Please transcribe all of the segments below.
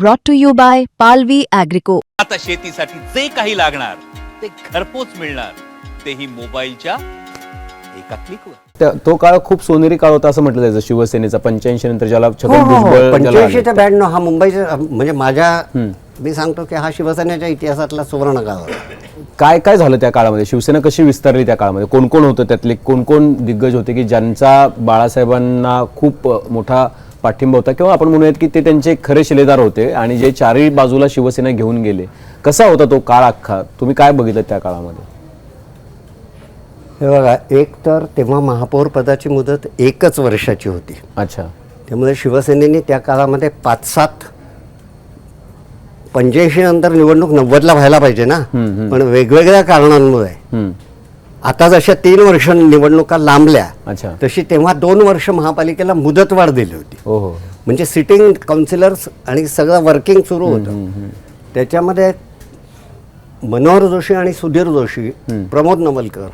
brought to you by Palvi Agrico. आता शेतीसाठी जे काही लागणार ते घरपोच मिळणार. तेही मोबाईलच्या एका क्लिकवर. त्या- तो काळ खूप सोनेरी काळ होता असं म्हटलं जायचं शिवसेनेचा. पंच्याऐंशी नंतर ज्याला हो छगन हो हो. भुजबळ ज्याला पंच्याऐंशी. ते ब्याण्णव हा मुंबईचा म्हणजे माझ्या मी सांगतो की हा शिवसेनेच्या इतिहासातला सुवर्ण काळ होता. काय काय झालं त्या काळामध्ये? शिवसेना कशी विस्तारली त्या काळामध्ये? कोण कोण होतं त्यातले? कोण कोण दिग्गज होते की ज्यांचा बाळासाहेबांना खूप अ, मोठा पाठिंबा होता. किंवा आपण म्हणूयात की ते त्यांचे खरे शिलेदार होते आणि जे चारही बाजूला शिवसेना घेऊन गेले. कसा होता तो काळ अख्खा? तुम्ही काय बघितलं त्या काळामध्ये? हे बघा एक तर तेव्हा महापौर पदाची मुदत एकच वर्षाची होती. अच्छा. त्यामुळे शिवसेनेने त्या काळामध्ये पाच सात पंच्याऐंशी नंतर निवडणूक नव्वदला व्हायला पाहिजे ना. पण वेगवेगळ्या कारणांमुळे हम्म. आता जशा तीन वर्ष निवडणुका लांबल्या अच्छा. तशी तेव्हा दोन वर्ष महापालिकेला मुदतवाढ दिली होती. हो हो. म्हणजे सिटिंग काउन्सिलर्स आणि सगळं वर्किंग सुरू होतं. त्याच्यामध्ये मनोहर जोशी आणि सुधीर जोशी प्रमोद नवलकर.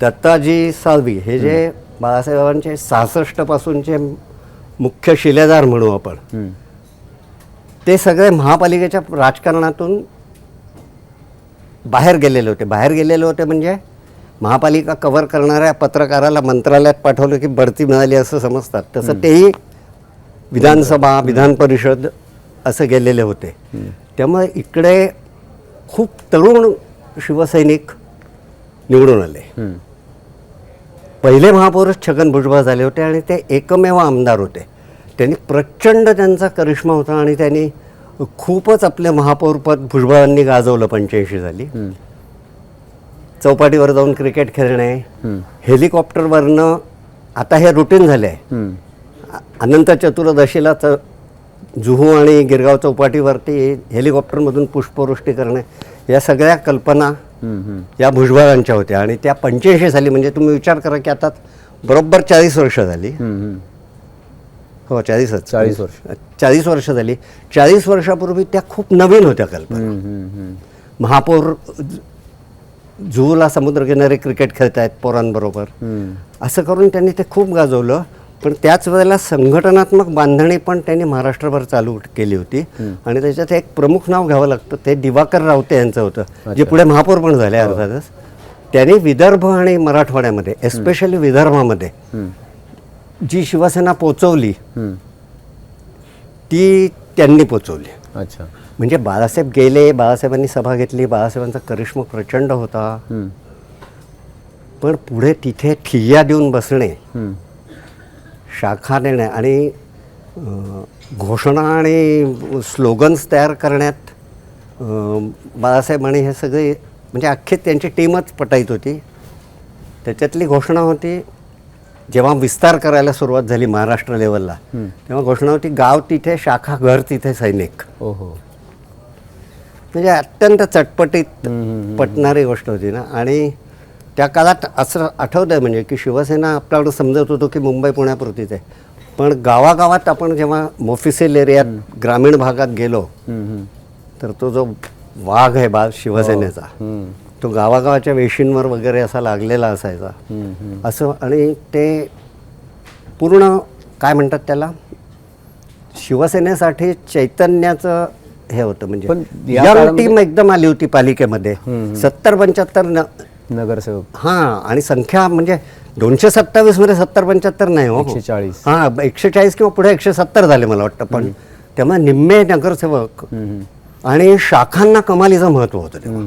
दत्ताजी साळवी हे जे बाळासाहेबांचे सहासष्ट पासूनचे मुख्य शिलेदार म्हणू आपण. ते सगळे महापालिकेच्या राजकारणातून बाहेर गेलेले होते. बाहेर गेलेले होते म्हणजे महापालिका कव्हर करणाऱ्या पत्रकाराला मंत्रालयात पाठवलं की बढती मिळाली असं समजतात. तसं तेही विधानसभा विधान परिषद असं गेलेले होते. त्यामुळे इकडे खूप तरुण शिवसैनिक निवडून आले. पहिले महापौरच छगन भुजबळ झाले होते आणि ते एकमेव आमदार होते. त्यांनी प्रचंड त्यांचा करिश्मा होता आणि त्यांनी खूपच आपले महापौरपद भुजबळांनी गाजवलं पंच्याऐंशी साली चौपाटीवर जाऊन क्रिकेट खेळणे हेलिकॉप्टरवरनं आता हे रुटीन झाले आहे. अनंत चतुर्दशीला च जुहू आणि गिरगाव चौपाटीवरती हेलिकॉप्टरमधून पुष्पवृष्टी करणे या सगळ्या कल्पना. या भुजबळांच्या होत्या आणि त्या पंच्याऐंशी साली म्हणजे तुम्ही विचार करा की आता बरोबर चाळीस वर्ष झाली. हो चाळीसच 40 वर्ष. चाळीस वर्ष झाली चाळीस वर्षापूर्वी त्या खूप नवीन होत्या कल्पना. महापौर जुहूला समुद्रकिनारी क्रिकेट खेळतायत पोरांबरोबर. हम्म. असं करून त्यांनी ते खूप गाजवलं. पण त्याच वेळेला संघटनात्मक बांधणी पण त्यांनी महाराष्ट्रभर चालू केली होती. आणि त्याच्यात एक प्रमुख नाव घ्यावं लागतं ते दिवाकर रावते यांचं होतं जे पुढे महापौर पण झाले अर्थातच त्यांनी विदर्भ आणि मराठवाड्यामध्ये एस्पेशली विदर्भामध्ये जी शिवसेना पोचवली. ती त्यांनी पोचवली. अच्छा. म्हणजे बाळासाहेब गेले बाळासाहेबांनी सभा घेतली बाळासाहेबांचा करिश्मा प्रचंड होता. पण पुढे तिथे ठिय्या देऊन बसणे. शाखा देणे आणि घोषणा आणि स्लोगन्स तयार करण्यात बाळासाहेब आणि हे सगळे म्हणजे अख्खे त्यांची टीमच पटाईत होती. त्याच्यातली घोषणा होती जेव्हा विस्तार करायला सुरुवात झाली महाराष्ट्र लेवलला तेव्हा घोषणा होती गाव तिथे शाखा घर तिथे सैनिक. हो हो म्हणजे अत्यंत चटपटीत पटणारी गोष्ट होती ना. आणि त्या काळात असं आठवतं आहे म्हणजे की शिवसेना आपल्याकडं समजत होतो की मुंबई पुण्यापुरतीच आहे. पण गावागावात आपण जेव्हा मोफिसेल एरियात ग्रामीण भागात गेलो. तर तो जो वाघ आहे बा शिवसेनेचा हम्म. तो गावागावाच्या वेशींवर वगैरे असा लागलेला असायचा. असं आणि ते पूर्ण काय म्हणतात त्याला? शिवसेनेसाठी चैतन्याचं हे होतं म्हणजे यंग टीम एकदम आली होती पालिकेमध्ये. सत्तर पंच्याहत्तर नगरसेवक. हां आणि संख्या म्हणजे दोनशे सत्तावीसमध्ये सत्तर पंच्याहत्तर नाही हो. 140. हां एकशे चाळीस किंवा पुढे एकशे सत्तर झाले मला वाटतं पण त्यामुळे निम्मे नगरसेवक. आणि शाखांना कमालीचं महत्त्व होतं तेव्हा.